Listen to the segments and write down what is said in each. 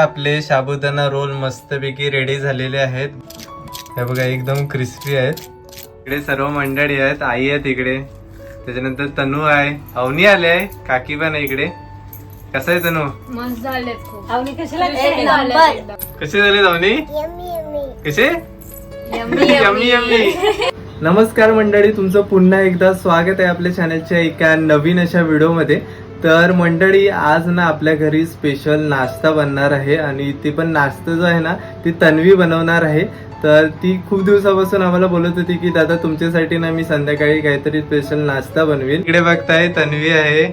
आपले साबुदाणा रोल मस्तपैकी रेडी झालेले आहेत. हे बघा एकदम क्रिस्पी आहेत. इकडे सर्व मंडळी आहेत आई आहेत इकडे. त्याच्यानंतर तनू आहे. अवनी आले आहे काकी पण आहे इकडे. कसं आहे तनू? मस्त अवनी कशाला एक नंबर. कसे झाले अवनी? कसे? यम्मी. यम्मी. नमस्कार मंडळी तुमचं पुन्हा एकदा स्वागत आहे आपल्या चॅनलच्या एका नवीन अशा व्हिडिओमध्ये तर मंडळी आज ना आपल्या घरी स्पेशल नाश्ता बनणार आहे आणि ती पण नाश्ता जो आहे ना ती तन्वी बनवणार आहे. तर ती खूप दिवसापासून आम्हाला बोलत होती की दादा तुमच्यासाठी ना मी संध्याकाळी काहीतरी स्पेशल नाश्ता बनवेल इकडे बघताय तन्वी आहे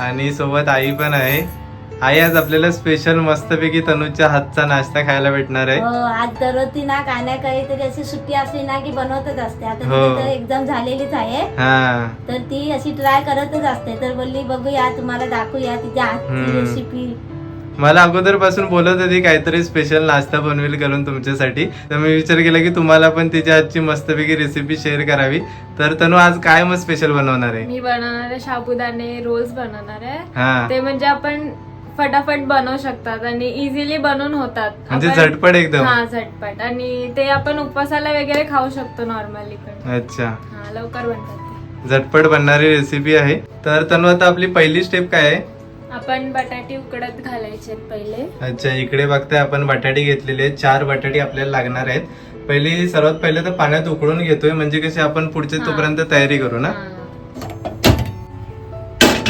आणि सोबत आई पण आहे. आई आज आपल्याला स्पेशल मस्तपैकी तनूच्या हातचा नाश्ता खायला भेटणार आहे. हो आज दररोज ती ना काय ना काहीतरी अशी सुट्टी असली ना की बनवतच असते. आता हो. तिची तर एक्झाम झालेलीच आहे. हा. तर ती अशी ट्राय करतच असते. तर बोलली बघूया तुम्हाला दाखवूया तिच्या हातची हम्म. रेसिपी मला अगोदरपासून बोलत होती काहीतरी स्पेशल नाश्ता बनवेल करून तुमच्यासाठी. तर मी विचार केला की तुम्हाला पण तिच्या हातची मस्तपैकी रेसिपी शेअर करावी. तर तनु आज काय मग स्पेशल बनवणार आहे? मी बनवणार आहे साबुदाणे रोल्स बनवणार आहे. हा. ते म्हणजे आपण फटाफट बनवू शकतात आणि इझिली बनवून होतात. म्हणजे आपण- झटपट एकदम? हा झटपट. आणि ते आपण उपवासाला वगैरे खाऊ शकतो नॉर्मली पण. अच्छा. हा लवकर बनतात झटपट बनणारी रेसिपी आहे. तर तनु आता आपली पहिली स्टेप काय आहे? आपण बटाटे उकडत घालायचे पहिले. अच्छा इकडे बघताय आपण बटाटे घेतलेले आहेत. चार बटाटे आपल्याला लागणार आहेत. पहिली सर्वात पहिले तर पाण्यात उकळून घेतोय. म्हणजे कसे आपण पुढच्या हा. तोपर्यंत तयारी करू ना? हा.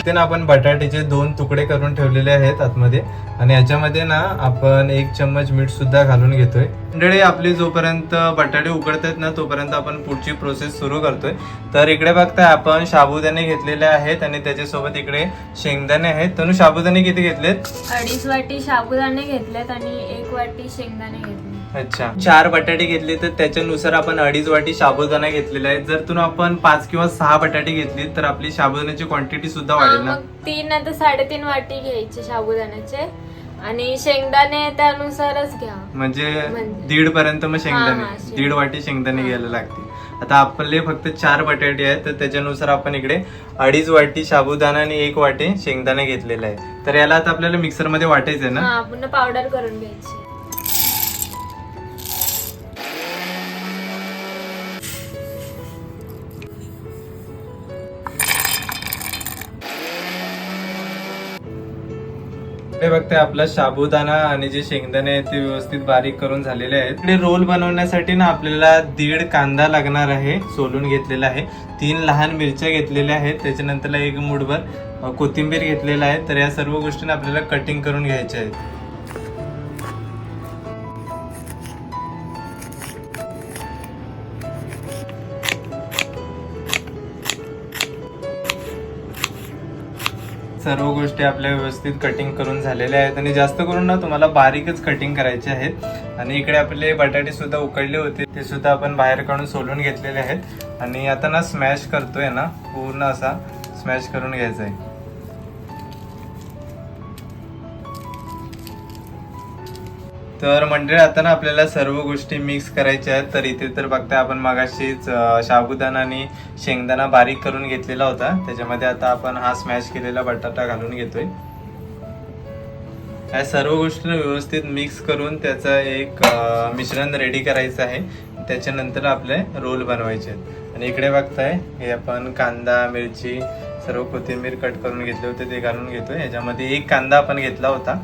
बघते ना आपण बटाट्याचे दोन तुकडे करून ठेवलेले आहेत आतमध्ये. आणि याच्यामध्ये ना आपण एक चम्मच मीठ सुद्धा घालून घेतोय. मंडळी आपली जोपर्यंत बटाटे उकडतात ना तोपर्यंत आपण पुढची प्रोसेस सुरू करतोय. तर इकडे बघताय आपण साबुदाणे घेतलेले आहेत आणि त्याच्यासोबत इकडे शेंगदाणे आहेत. तनु साबुदाणे किती घेतलेत? अडीच वाटी साबुदाणे घेतलेत आणि एक वाटी शेंगदाणे घेतले अच्छा. चार बटाटे घेतले तर त्याच्यानुसार आपण अडीच वाटी साबुदाणा घेतलेला आहे. जर तुम्ही आपण पाच किंवा सहा बटाटे घेतली तर आपली साबुदाण्याची क्वांटिटी सुद्धा वाढेल ना? मग तीन आता साडेतीन वाटी घ्यायचे साबुदाण्याचे आणि शेंगदाणे त्यानुसारच घ्या. म्हणजे म्हणजे- दीड पर्यंत मग हा, शेंगदाणे. हा. दीड वाटी शेंगदाणे हा. घ्यायला लागतील. आता आपले फक्त चार बटाटे आहेत तर त्याच्यानुसार आपण इकडे अडीच वाटी साबुदाणा आणि एक वाटी शेंगदाणे घेतलेला आहे. तर याला आता आपल्याला मिक्सरमध्ये वाटायचं आहे ना? हा पुन्हा पावडर करून घ्यायची. हे बघते आपला साबुदाणा आणि जे शेंगदाणे आहेत ते व्यवस्थित बारीक करून झालेले आहेत. इकडे रोल बनवण्यासाठी ना आपल्याला दीड कांदा लागणार आहे सोलून घेतलेला आहे. तीन लहान मिरच्या घेतलेल्या आहेत त्याच्यानंतर एक मुठभर कोथिंबीर घेतलेला आहे. तर या सर्व गोष्टींना आपल्याला कटिंग करून घ्यायच्या आहेत. सर्व गोष्टी आपल्या व्यवस्थित कटिंग करून झालेल्या आहेत आणि जास्त करून ना तुम्हाला बारीकच कटिंग करायचे आहेत. आणि इकडे आपले बटाटे सुद्धा उकडले होते. ते सुद्धा आपण बाहेर काढून सोलून घेतलेले आहेत. आणि आता ना स्मॅश करतोय ना पूर्ण असा स्मॅश करून घ्यायचा आहे. तर मंडळी आता ना आपल्याला सर्व गोष्टी मिक्स करायच्या आहेत. तर इथे तर बघताय आपण मागाशीच साबुदाणा आणि शेंगदाणा बारीक करून घेतलेला होता. त्याच्यामध्ये आता आपण हा स्मॅश केलेला बटाटा घालून घेतोय. या सर्व गोष्टी व्यवस्थित मिक्स करून त्याचं एक मिश्रण रेडी करायचं आहे. त्याच्यानंतर आपले रोल बनवायचे आहेत. आणि इकडे बघताय हे आपण कांदा मिरची सर्व कोथिंबीर कट करून घेतले होते ते घालून घेतोय. याच्यामध्ये एक कांदा आपण घेतला होता.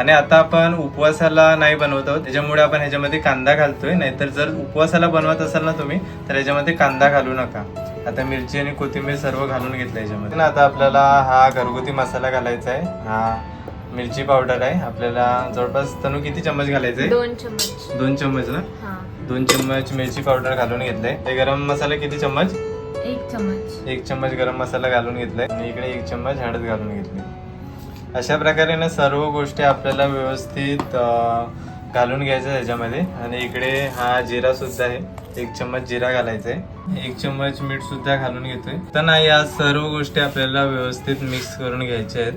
आणि आता आपण उपवासाला नाही बनवत आहोत. त्याच्यामुळे आपण ह्याच्यामध्ये कांदा घालतोय. नाहीतर जर उपवासाला बनवत असाल ना तुम्ही तर ह्याच्यामध्ये कांदा घालू नका. आता मिरची आणि कोथिंबीर सर्व घालून घेतलं ह्याच्यामध्ये. ना आता आपल्याला हा घरगुती मसाला घालायचा आहे. हा मिरची पावडर आहे. आपल्याला जवळपास तनु किती चम्मच घालायचे दोन चम्मच. दोन चम्मच ना? दोन चम्मच मिरची पावडर घालून घेतलंय. हे गरम मसाला किती चम्मच? एक चम्मच. एक चम्मच गरम मसाला घालून घेतलाय. आणि इकडे एक चम्मच हळद घालून घेतली. अशा प्रकारे ना सर्व गोष्टी आपल्याला व्यवस्थित घालून घ्यायचं त्याच्यामध्ये. आणि इकडे हा जिरा सुद्धा आहे. एक चम्मच जिरा घालायचा आहे एक चम्मच मीठ सुद्धा घालून घेतोय. तर ना या सर्व गोष्टी आपल्याला व्यवस्थित मिक्स करून घ्यायच्या आहेत.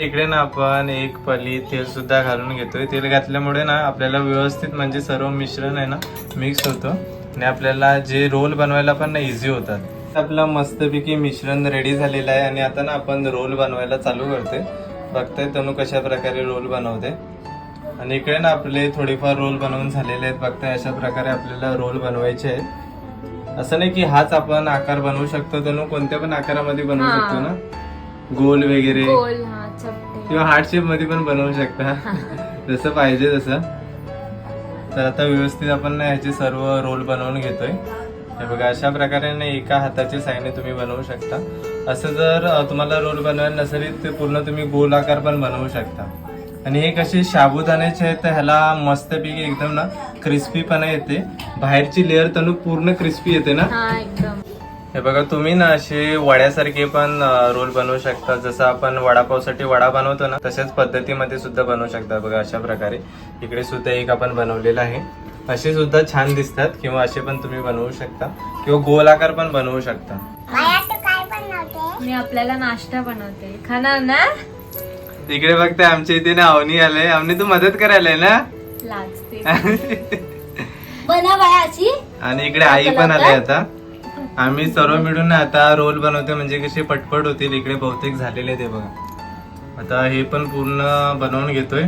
इकडे ना आपण एक पली तेल सुद्धा घालून घेतोय. तेल घातल्यामुळे ना आपल्याला व्यवस्थित म्हणजे सर्व मिश्रण आहे ना मिक्स होतं. आणि आपल्याला जे रोल बनवायला पण ना इझी होतात. आपलं मस्तपैकी मिश्रण रेडी झालेलं आहे आणि आता ना आपण रोल बनवायला चालू करतोय. बघताय तनु कशा प्रकारे रोल बनवते. आणि इकडे ना आपले थोडेफार रोल बनवून झालेले आहेत. बघताय अशा प्रकारे आपल्याला रोल बनवायचे आहेत. असं नाही की हाच आपण आकार बनवू शकतो. तनु कोणत्या पण आकारामध्ये बनवू. शकतो ना? गोल वगैरे. किंवा हार्ट शेपमध्ये पण बनवू शकता. जसं पाहिजे तसं. तर आता व्यवस्थित आपण ना ह्याचे सर्व रोल बनवून घेतोय. हे बघा अशा प्रकारे ना एका हाताच्या साईने तुम्ही बनवू शकता. असं जर तुम्हाला रोल बनवायला नसेल तर पूर्ण तुम्ही गोल आकार पण बनवू शकता. आणि हे कसे साबुदाण्याचे आहेत तर ह्याला मस्तपैकी एकदम ना क्रिस्पीपणा येते. बाहेरची लेअर तणू पूर्ण क्रिस्पी येते ना? एकदम. हे बघा तुम्ही ना असे वड्यासारखे पण रोल बनवू शकता. जसं आपण वडापावसाठी वडा बनवतो ना तशाच पद्धतीमध्ये सुद्धा बनवू शकता बघा अशा प्रकारे. इकडे सुद्धा एक आपण बनवलेला आहे. असे सुद्धा छान दिसतात किंवा असे पण तुम्ही बनवू शकता. किंवा गोल आकार पण बनवू शकता. मी आपल्याला नाश्ता बनवते. खाणार ना? इकडे बघताय आमच्या इथे ना अवनी आलंय. अवनी तू मदत करायला ना? लाजते. बनव बाया अशी. आणि इकडे आई पण आले आता. आम्ही सर्व मिळून ना आता रोल बनवतोय म्हणजे कसे पटपट होतील इकडे बहुतेक झालेले ते बघा. आता हे पण पूर्ण बनवून घेतोय.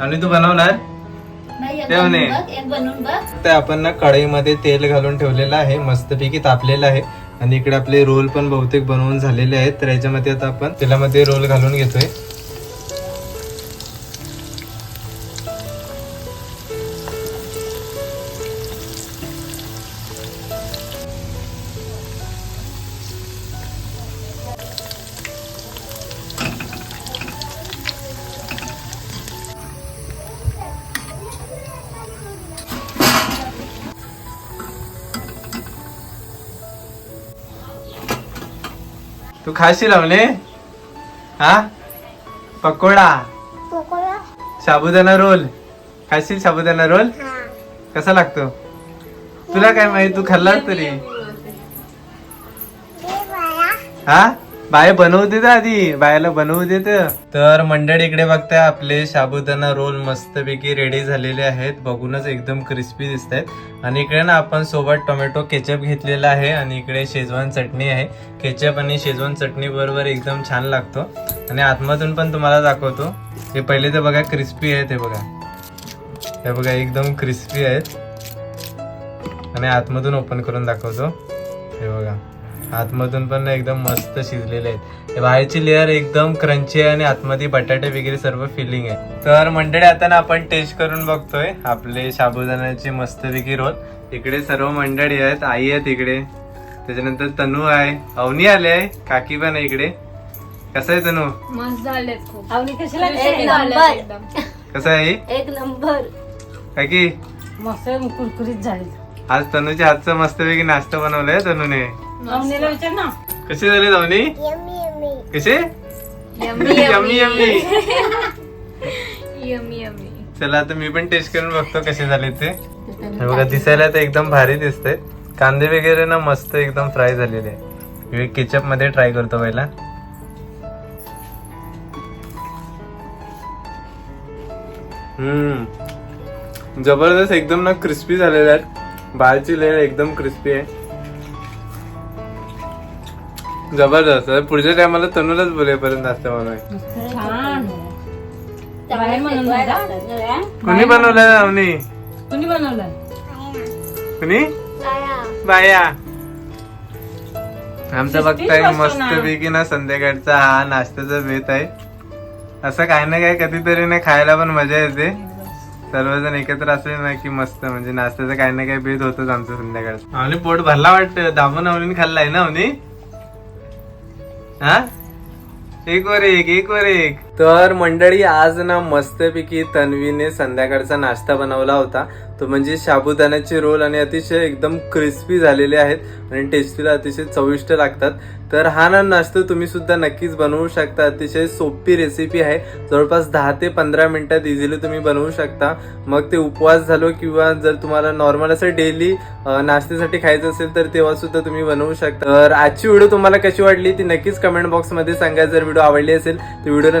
आणि तू बनवणार ते आपण ना कढईमध्ये तेल घालून ठेवलेलं आहे मस्तपैकी तापलेलं आहे. आणि इकडे आपले रोल पण बहुतेक बनवून झालेले आहेत तर याच्यामध्ये आता आपण तेलामध्ये रोल घालून घेतोय. तू खाशील लावले हा? पकोडा? साबुदाणा रोल. खाशील साबुदाणा रोल? कसा लागतो? तुला काय माहीत? तू खाल्लास तरी. हा? बाय बनवू देत आधी बायाला बनवू देत. तर मंडळ इकडे बघताय आपले साबुदाणा रोल मस्तपैकी रेडी झालेले आहेत. बघूनच एकदम क्रिस्पी दिसत आहेत आणि इकडे ना आपण सोबत टोमॅटो केचप घेतलेला आहे. आणि इकडे शेजवान चटणी आहे. केचप आणि शेजवान चटणी बरोबर एकदम छान लागतो. आणि आतमधून पण तुम्हाला दाखवतो. हे पहिले तर बघा क्रिस्पी आहेत हे बघा. हे बघा एकदम क्रिस्पी आहेत. आणि आतमधून ओपन करून दाखवतो. हे बघा. आतमधून पण ना एकदम मस्त शिजलेले आहेत. हे बाहेरची लेअर एकदम क्रंची आहे आणि आतमध्ये बटाटे वगैरे सर्व फिलिंग आहे. तर मंडळी आता ना आपण टेस्ट करून बघतोय आपले साबुदाण्याचे मस्तपैकी रोल. इकडे सर्व मंडळी आहेत आई आहेत इकडे. त्याच्यानंतर तनू आहे. अवनी आले आहे. काकी पण आहे इकडे. कसं आहे तनू? मस्त कशाला कसं आहे एक नंबर. काकी? मस्त कुरकुरीत झाली. आज तनूच्या हातचं मस्तपैकी नाश्ता बनवलाय तनूने. आवनीला विचार ना. कसे झाले अवनी कसे yummy yummy yummy yummy yummy चला आता मी पण टेस्ट करून बघतो कसे झाले ते. हे बघा दिसायला तर एकदम भारी दिसतंय. कांदे वगैरे ना मस्त एकदम फ्राय झालेले. आहे केचपमध्ये ट्राय करतो पहिला. हम्म. जबरदस्त एकदम ना क्रिस्पी झालेले आहेत. बाहेरची लेअर एकदम क्रिस्पी आहे. जबरदस्त पुढच्या टायमाला तनूलाच बोलेपर्यंत छान. बाहेर म्हणून कोणी बनवलं अवनी कुणी बनवलं कुणी? बाया. आमचा बघताय मस्त पैकी ना संध्याकाळचा हा नाश्त्याचा बेत आहे. असं काही ना काही कधीतरी ना खायला पण मजा येते. सर्वजण एकत्र असले ना की मस्त म्हणजे नाश्त्याचा काही ना काही भेद होतच आमचं संध्याकाळचं. आणि पोट भरला वाटतं. दाबून आवडीने खाल्लाय ना अवनी? हा? एक वर एक एक वर एक. तर मंडळी आज ना मस्तपैकी तन्वीने संध्याकाळचा नाश्ता बनवला होता. तो म्हणजे साबुदाण्याचे रोल आणि अतिशय एकदम क्रिस्पी झालेले आहेत आणि टेस्टीला अतिशय चविष्ट लागतात. तर हा ना नाश्ता तुम्ही सुद्धा नक्कीच बनवू शकता. अतिशय सोपी रेसिपी आहे. जवळपास दहा ते पंधरा मिनिटात इझिली तुम्ही बनवू शकता. मग ते उपवास झालो किंवा जर तुम्हाला नॉर्मल असं डेली नाश्त्यासाठी खायचं असेल तर तेव्हा सुद्धा तुम्ही बनवू शकता. तर आजची व्हिडिओ तुम्हाला कशी वाटली ती नक्कीच कमेंट बॉक्समध्ये सांगा. जर व्हिडिओ आवडली असेल तर व्हिडिओला